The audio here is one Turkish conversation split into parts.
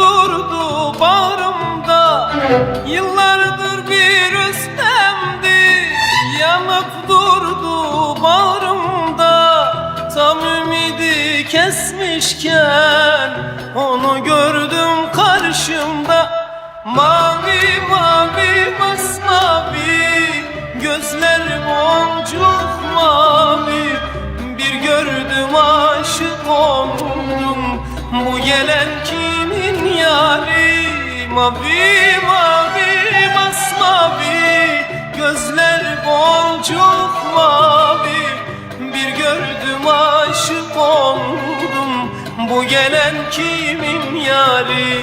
vurdu bağrımda. Yıllardır bir üstemdi Yanıp durdu bağrımda. Tam ümidi kesmişken Onu gördüm karşımda. Mavi mavi masmavi Gözlerim oncu Mavi mavi masmavi Gözler boncuk mavi. Bir gördüm aşık oldum Bu gelen kimin yari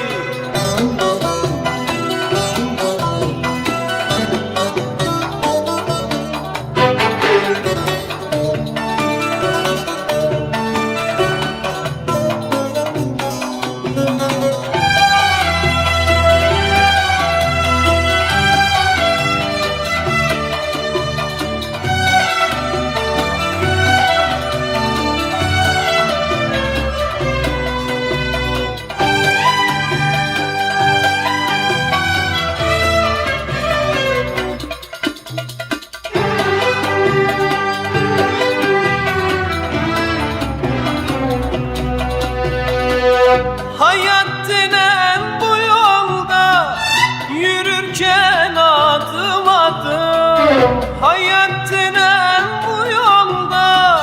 Denen bu yolda Yürürken adım adım Hayat denen bu yolda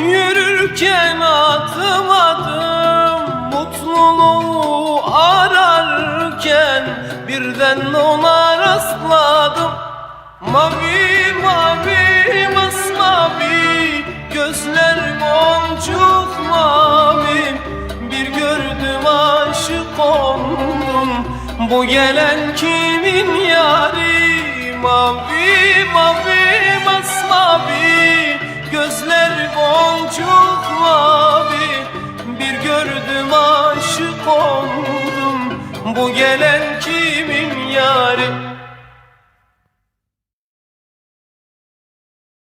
Yürürken adım adım Mutluluğu ararken Birden ona rastladım. Mavi mavi Bu gelen kimin yari Mavi mavi masmavi. Gözler boncuk mavi. Bir gördüm aşık oldum. Bu gelen kimin yari